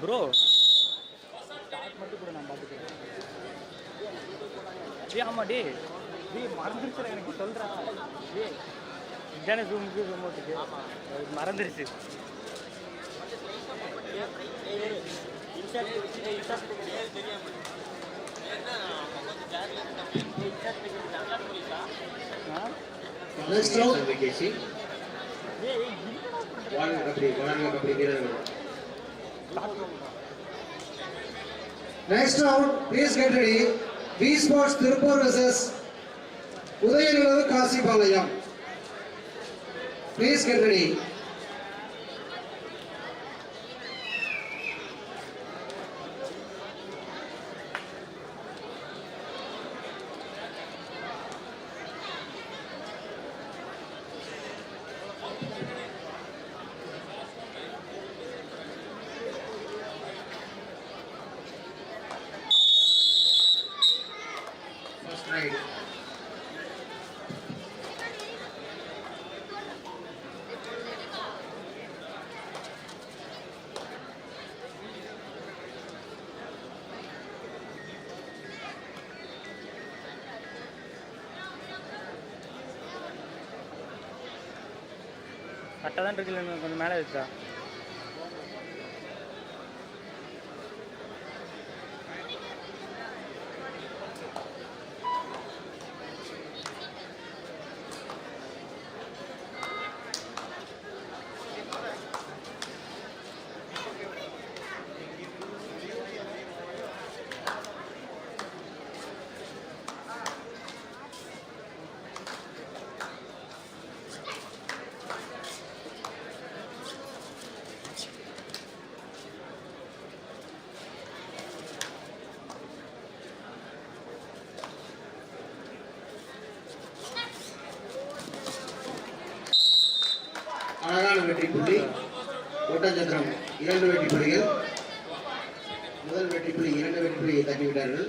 Bro மட்டும் கூட நான் பார்த்துக்கிறேன் டே ஆமா டே டே மறந்துருச்சு எனக்கு சொல்றா டே இதானே ஜூமுக்கு ரிமோட்டுக்கு மறந்துருச்சு ஆ? Next round. வாழ்க கபடி வாழ்க கபடி வீரர்கள் Next round, please get ready. V Sports Tirupur versus Udayanalavu Kasipalayam. Please get ready. First கரெக்டாக தான் இருக்குல்ல கொஞ்சம் மேலே இருக்கா அழகான வெற்றி புள்ளி ஒட்டஞ்சத்திரம் இரண்டு வெற்றி புள்ளிகள். முதல் வெற்றி புள்ளி இரண்டு வெற்றி புள்ளியை தட்டிவிட்டார்கள்.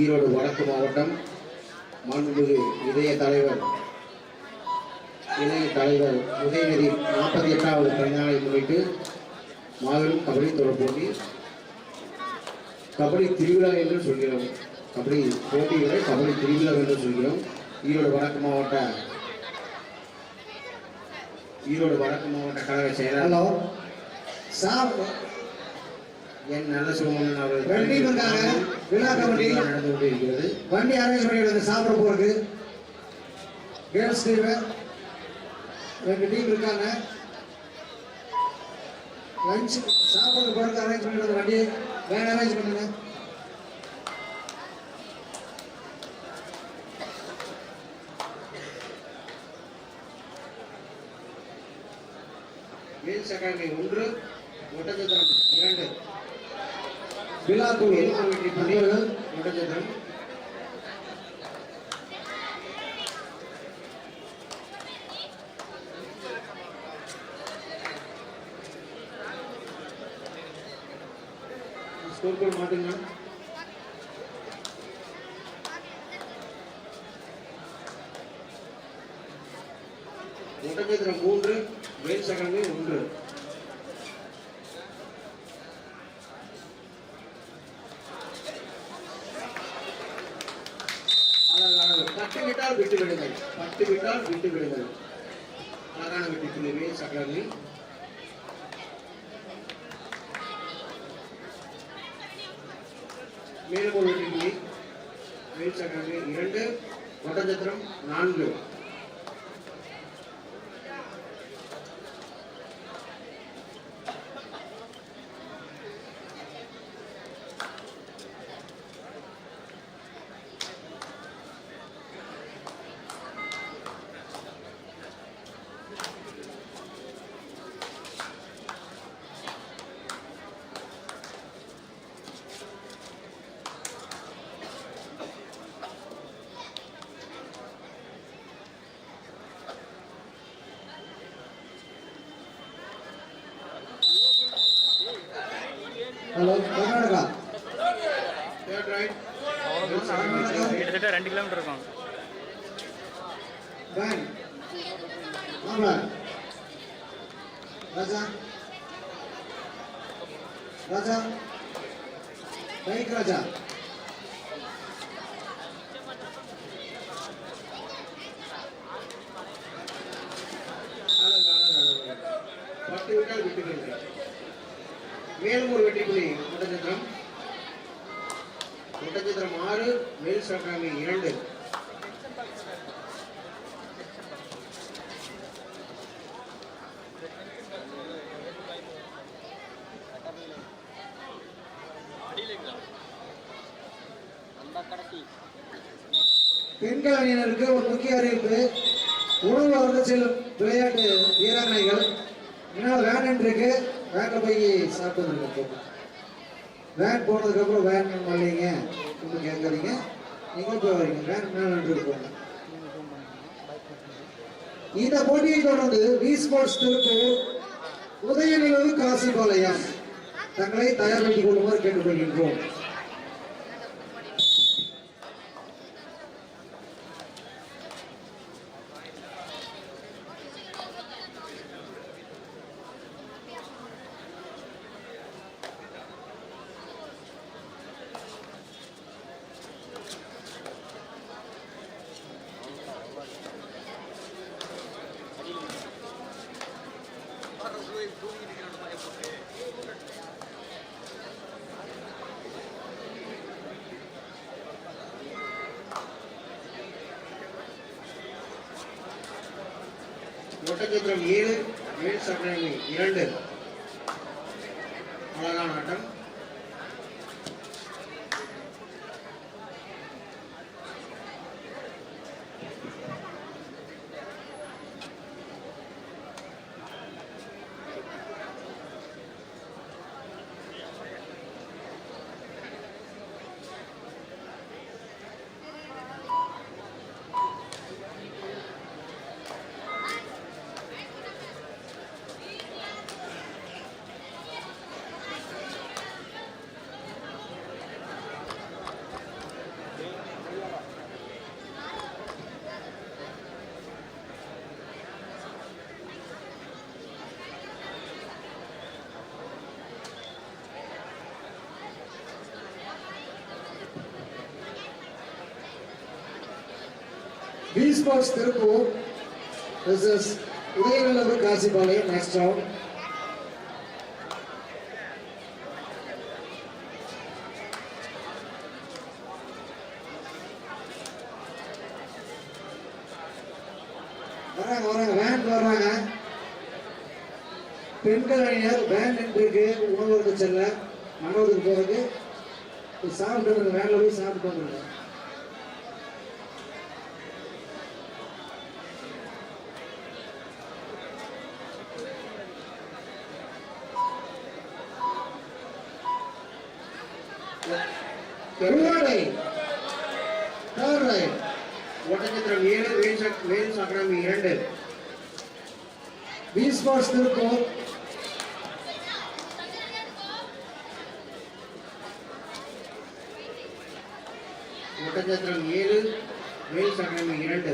ஈரோடு வடக்கு மாவட்டம் மாண்புமிகு இதய தலைவர் இணைய தலைவர் உதயநிதி நாற்பத்தி எட்டாவது பிறந்தநாளை முன்னிட்டு மாபெரும் கபடி தொடர் போட்டி. கபடி திருவிழா என்று சொல்கிறோம். கபடி போட்டிகளை கபடி திருவிழா என்று சொல்கிறோம். ஈரோடு வடக்கு மாவட்ட ஈரோடு வடக்கு மாவட்ட கழக செயலாளர் சார் என் நல்ல சுகமன் அவர்கள். விழா கமிட்டி. நடந்து கொண்டிருக்கிறது வண்டி அரேஞ்ச் பண்ணிவிடுங்க சாப்பிட போறதுக்கு கேர்ள்ஸ் டீம் ரெண்டு டீம் இருக்காங்க. லஞ்ச் சாப்பிட போறதுக்கு அரேஞ்ச் பண்ணிவிடுங்க வண்டி வேன் அரேஞ்ச் பண்ணுங்க. மீன்ஸ் அகாடமி ஒன்று ஒட்டச்சத்திரம் இரண்டு. விழாக்குழு வேலூர் வெற்றி ஸ்கோர் மாட்டுங்க. ஒட்டச்சத்திரம் மூன்று மேல் அகாடமி ஒன்று. அழகு, அழகு. தட்டி விட்டால் விட்டு விடுங்கள். பட்டு விட்டால் விட்டு விடுங்கள். அழகான வெற்றி சகலமே மேலும் ஒரு வெற்றி புள்ளி வேல்ஸ் இரண்டு ஒட்டஞ்சத்திரம் நான்கு. கர்நாடகா தேர்ட் ரைட் கிட்டத்தட்ட ரெண்டு கிலோமீட்டர் இருக்கும். சக்கரம் ஆறு மேல் அகாடமி இரண்டு. பெண்கள் அணியினருக்கு ஒரு முக்கிய அறிவிப்பு. உணவு அருந்த செல்லும் விளையாட்டு வீராங்கனைகள். ஏன்னா வேன் இருக்கு வேனில் போய் சாப்பிட்டு வேன் போனதுக்கப்புறம் வேன் வரலைங்க இன்னும் கேட்காதீங்க. நீங்களும் போய் வரீங்க வேன் போங்க இந்த போட்டியை தொடர்ந்து வி ஸ்போர்ட்ஸ் திருப்பூர் உதயநிலவு காசிபாளையம் தங்களை தயார்படுத்திக் கொள்ளுமாறு கேட்டுக்கொள்கின்றோம். ஒட்டச்சத்திரம் ஏழு வேல்ஸ் அகாடமி இரண்டு அழகான ஆட்டம் V sports this is Udhayanilavu Kasipalayam next round வராங்க வராங்க வேன் வராங்க பெண்கள் அணியார் வேன் நின்றுருக்கு உணவருக்கு செல்ல. மனோருக்கு போறதுக்கு. சாப்பிட்டு வந்துருங்க வேன்ல போய் சாப்பிட்டு வந்துருங்க பெருவாடை தேர்ட் ரைட் ஒட்டச்சத்திரம் ஏழு வேல்ஸ் அக்- வேல்ஸ் அகாடமி இரண்டு வி இருக்கும் ஒட்டச்சத்திரம் ஏழு மேல் சங்கம் இரண்டு.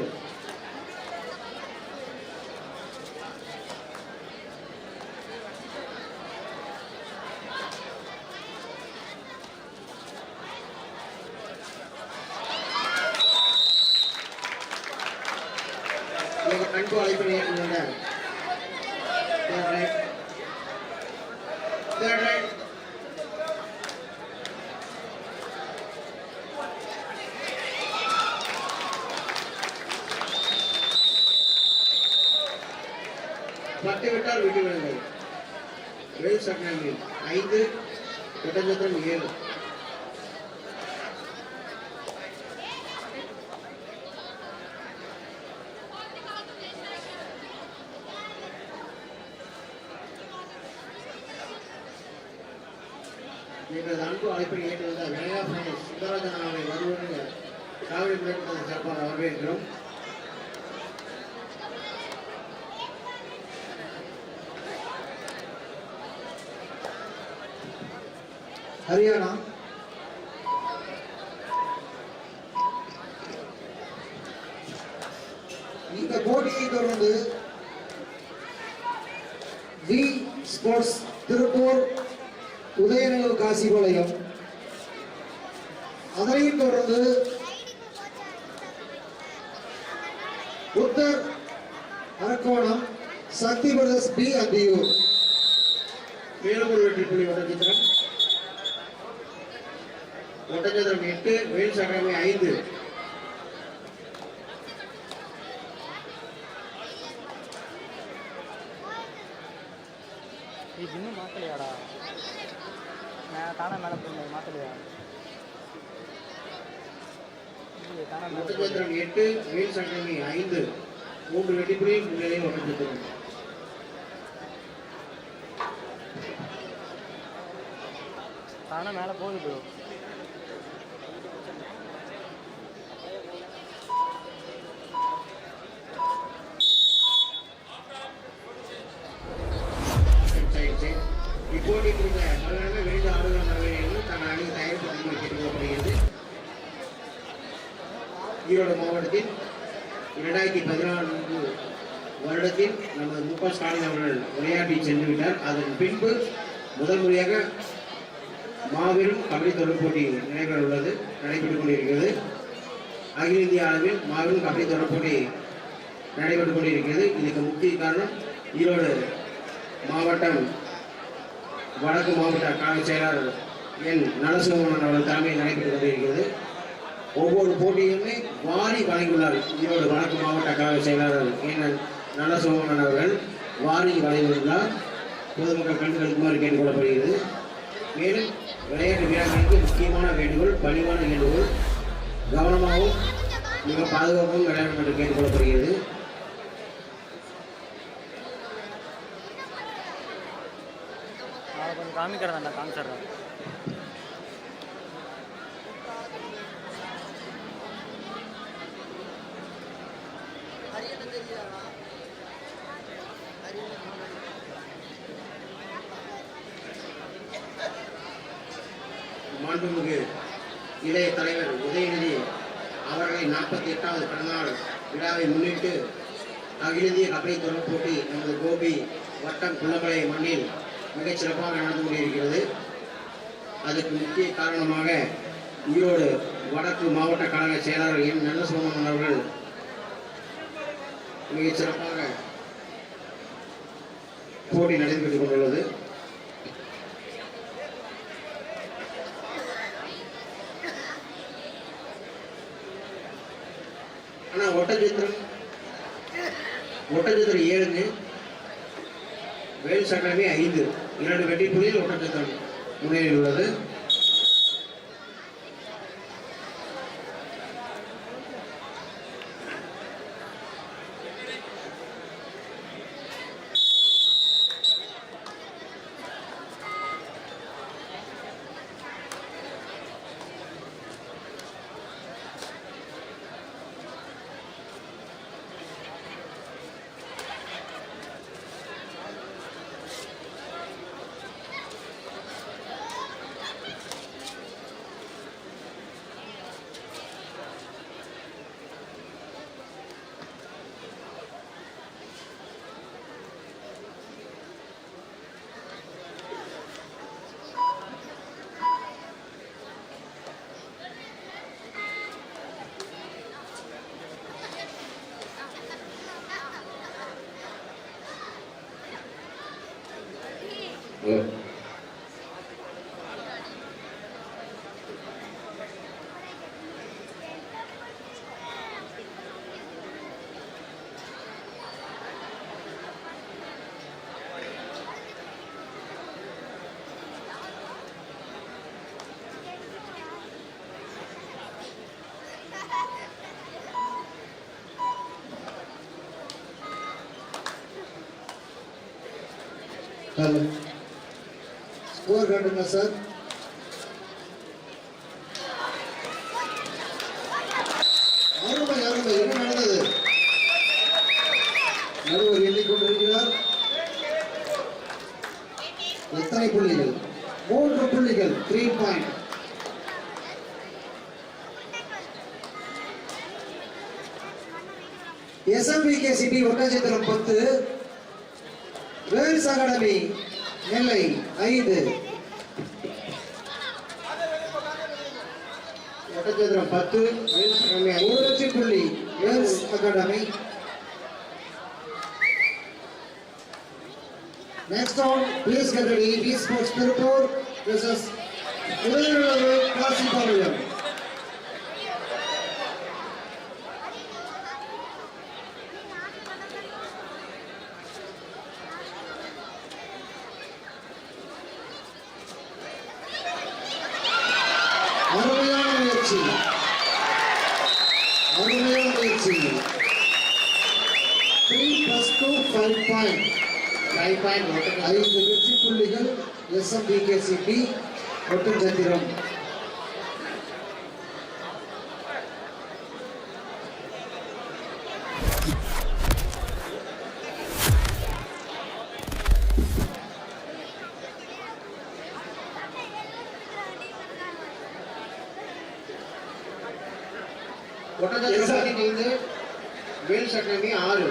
எங்களது அன்பு அழைப்பை ஏற்றுவந்த வினயா பிரணேஷ் சுந்தரராஜன் அவர்களை வருவது காவிரி பிள்ளைகள் சார்பாக வரவேற்கிறோம். ஹரியானா இந்த போட்டியை தொடர்ந்து வி ஸ்போர்ட்ஸ் திருப்பூர் உதயநிலை காசிபாளையம் அதனையும் தொடர்ந்து புத்தர் அரக்கோணம் சக்தி பிரதர்ஸ் பி அந்தியூர் மேலும் ஒரு வெற்றி புள்ளி ஒட்டச்சத்திரம் எட்டு வேல் சக்கரமே ஐந்து. இது இன்னும் மாற்றலையாடா நான் தானே மேலே போயிருந்தேன் போயிருந்தேன். ஒட்டச்சத்திரம் எட்டு வேல் சக்கரமே ஐந்து. மூன்று புள்ளி முன்னிலை ஒட்டச்சத்திரம் தானே மேலே போகுது ப்ரோ குறித்த பல்வேறு விரைந்து ஆடுகள மரபில் தன் அணி கேட்டுக்கொள்ளப்படுகிறது ஈரோடு மாவட்டத்தில் இரண்டாயிரத்தி பதினான்கு வருடத்தில் நமது மு ஸ்டாலின் அவர்கள் விளையாட்டி சென்று விட்டார் அதன் பின்பு முதல் முறையாக மாபெரும் கபடி தொடர் போட்டி நடைபெற உள்ளது நடைபெற்றுக் கொண்டிருக்கிறது. அகில இந்திய அளவில் மாபெரும் கபடி தொடர் போட்டி நடைபெற்றுக் கொண்டிருக்கிறது. இதுக்கு முக்கிய காரணம் ஈரோடு மாவட்டம் வடக்கு மாவட்ட காவல் செயலாளர் என் நலசுமணன் அவர்கள் தலைமையில் நடைபெற்றுக் கொண்டிருக்கிறது. ஒவ்வொரு போட்டியுமே வாரி வழங்கியுள்ளார். ஈரோடு வடக்கு மாவட்ட கழக செயலாளர் என் நலசுமணன் அவர்கள் வாரி வழங்கியுள்ளார். பொதுமக்கள் கண்டுகளுக்குமாறு கேட்டுக்கொள்ளப்படுகிறது மேலும் விளையாட்டு வீரர்களுக்கு முக்கியமான வேண்டுகோள் பணிவான வேண்டுகோள் கவனமாகவும் மிக பாதுகாப்பாகவும் விளையாடும் என்று கேட்டுக்கொள்ளப்படுகிறது காமிக்கிறதா காமிச்சிடுறேன் மாண்புமிகு இளைய தலைவர் உதயநிதி அவர்களின் நாற்பத்தி எட்டாவது பிறந்தநாள் விழாவை முன்னிட்டு அகில இந்திய தொடர் போட்டி நமது கோபி வட்டம் குள்ளமலை மண்ணில் மிகச் சிறப்பாக நடந்து கொண்டிருக்கிறது. அதுக்கு முக்கிய காரணமாக ஈரோடு வடக்கு மாவட்ட கழக செயலாளர் எம். நல்லசோமன் அவர்கள் மிகச் சிறப்பாக போட்டி நடைபெற்றுக் கொண்டுள்ளது. ஆனால் ஒட்டச்சித்திரம் ஒட்டச்சத்திரம் ஏழுங்க வேல் சக்கரமே ஐந்து. இரண்டு வெற்றி புள்ளியில் ஒட்டச்சத்திரம் முன்னேறி உள்ளது. ஸ்கோர் காட்டுங்க சார் அருமை அருமை என்ன நடந்தது நடுவர் எண்ணிக்கொண்டிருக்கிறார் எத்தனை புள்ளிகள் மூன்று புள்ளிகள் three point SMBK city Oddanchatram பத்து வேல்ஸ் அகாடமி நெல்லை ஐந்து ஒட்டச்சத்திரம் பத்து வேல்ஸ் லட்சம் புள்ளி. Girls academy next on place get B sports Tiruppur versus Udhayanallur classic பாளையம் அருமையான முயற்சி அருமையான முயற்சி three plus two five point five point Oddanchatram ஐந்து வெற்றி புள்ளிகள் ஒட்டஞ்சத்திரம் ஒட்டச்சத்திரம் பதினைந்து வேல்ஸ் அகாடமி ஆறு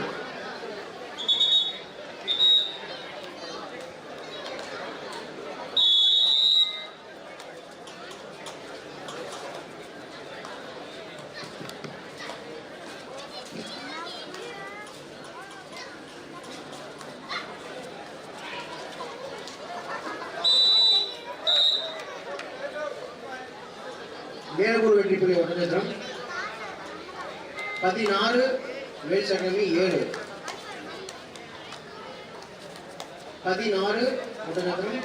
மேலூர் வெற்றி புள்ளி ஒட்டச்சத்திரம் பதினாறு மேல் சட்டமே ஏழு. பதினாறு உடனகம்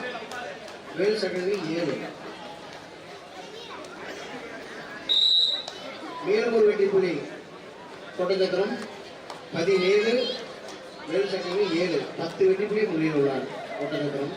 மேல் சட்டமே ஏழு. மேலும் ஒரு வெட்டிப்புலி கொட்டச்சத்திரம் பதினேழு மேல் சட்டமே ஏழு. பத்து வெட்டிப்புலி முடிவுள்ளார் கொட்டச்சத்திரம்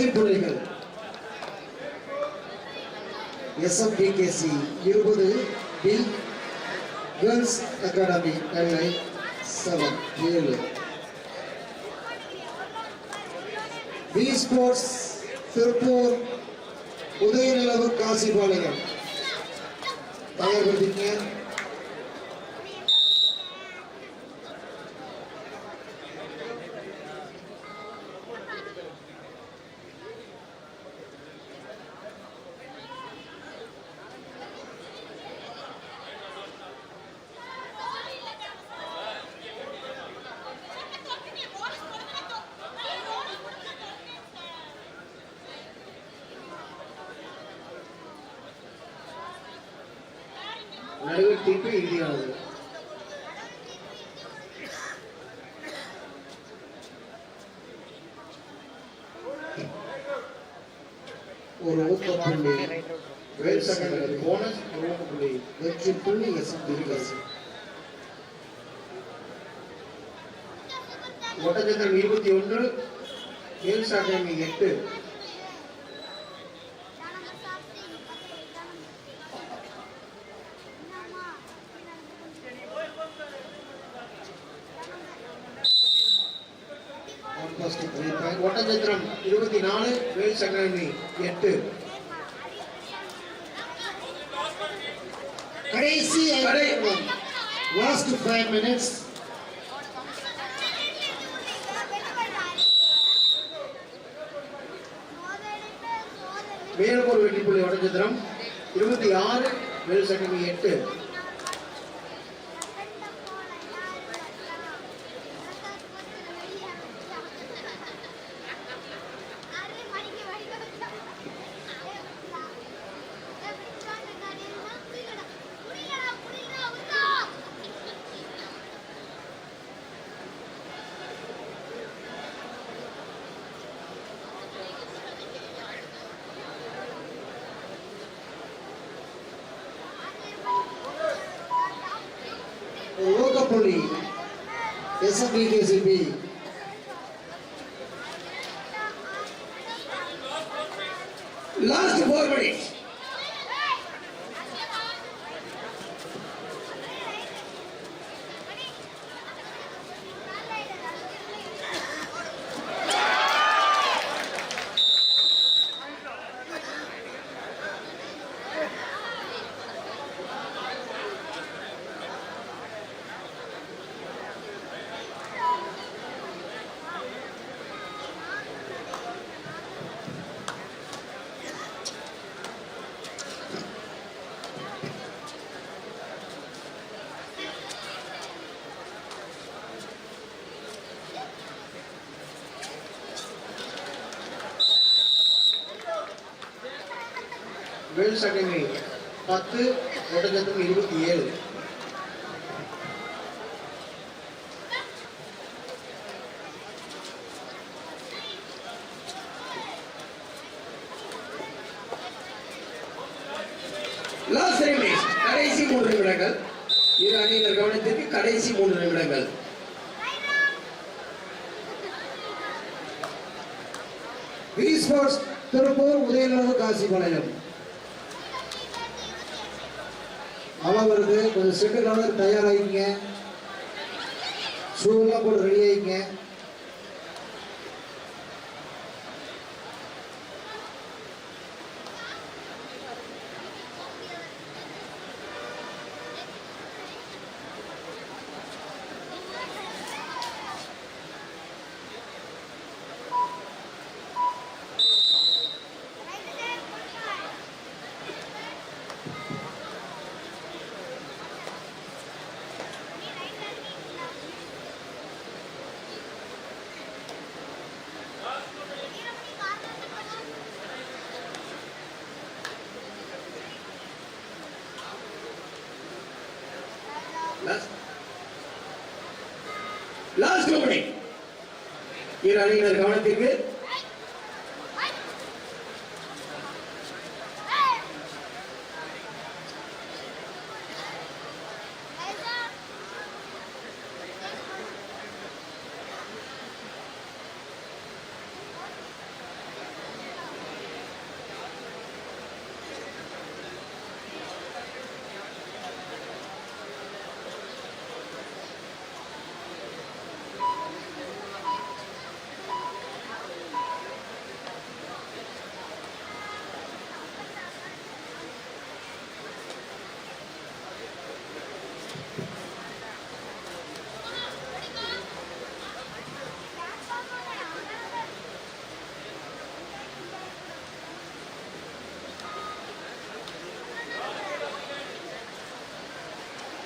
மூன்று வெற்றி எஸ்எம்பிகேசி இருபது பில் கேர்ள்ஸ் அகாடமி நெல்லை செவன் ஏழு. B sports Tiruppur Udayanilavu Kasipalayam. தயார் நடுவர் தீர்ப்பு இறுதியானது ஒரு ஊக்கப்புள்ளி வேல் செகண்டரி போனஸ் ஒரு புள்ளி வெற்றி புள்ளி எஸ் எஸ்எம்பிகேசி ஒட்டச்சத்திரம் இருபத்தி ஒன்று வேல்ஸ் அகாடமி எட்டு. ஒட்டச்சத்திரம் இருபத்தி நாலு வேல் அகாடமி எட்டு. கடைசி லாஸ்ட் ஃபைவ் மினிட்ஸ் மேலும் ஒரு வெற்றி புள்ளி ஒட்டச்சத்திரம் இருபத்தி ஆறு வேல்ஸ் அகாடமி எட்டு. essa Eu sabia. Vels academy பத்து ஒட்டச்சத்திரம் இருபத்தி ஏழு. கடைசி மூன்று நிமிடங்கள். இரு அணியினர் கவனத்திற்கு கடைசி மூன்று நிமிடங்கள். திருப்பூர் உதயநகர் காசி வளையம் காசிபாளையம் வருது கொஞ்சம் செட்டு கலர் தயாராகிங்க ஷூ எல்லாம் போட்டு ரெடி ஆகிங்க லாஸ்ட் ஓவரை இரு அணியினர் கவனத்திற்கு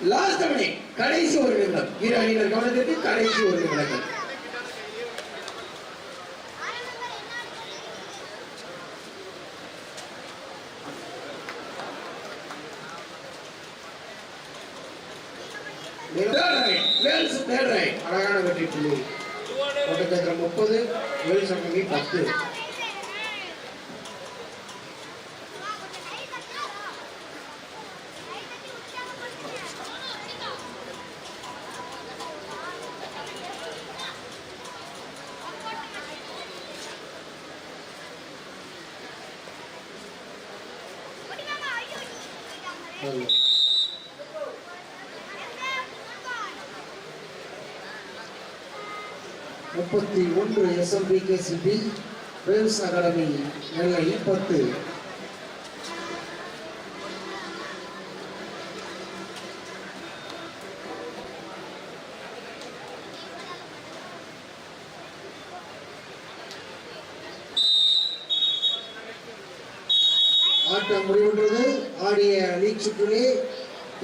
லாஸ்ட் மணி கடைசி ஒரு நிமிடம் இரு அணியினர் கவனத்திற்கு கடைசி ஒரு நிமிடங்கள் அழகான வெற்றி புள்ளி. முப்பது வேல்ஸ் அங்கி பத்து. முப்பத்தி ஒன்று S M B K C B Vels academy Nellai பத்து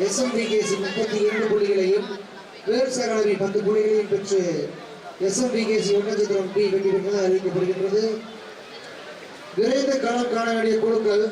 எஸ்எம்பிகேசி முப்பத்தி இரண்டு புள்ளிகளையும் வேல்ஸ் அகாடமி பத்து புள்ளிகளையும் பெற்று எஸ்எம்பி கேசி ஒட்டச்சத்திரம் பி வெற்றி பெற்றது அறிவிக்கப்படுகின்றது. விரைந்து களம் காண வேண்டிய குழுக்கள்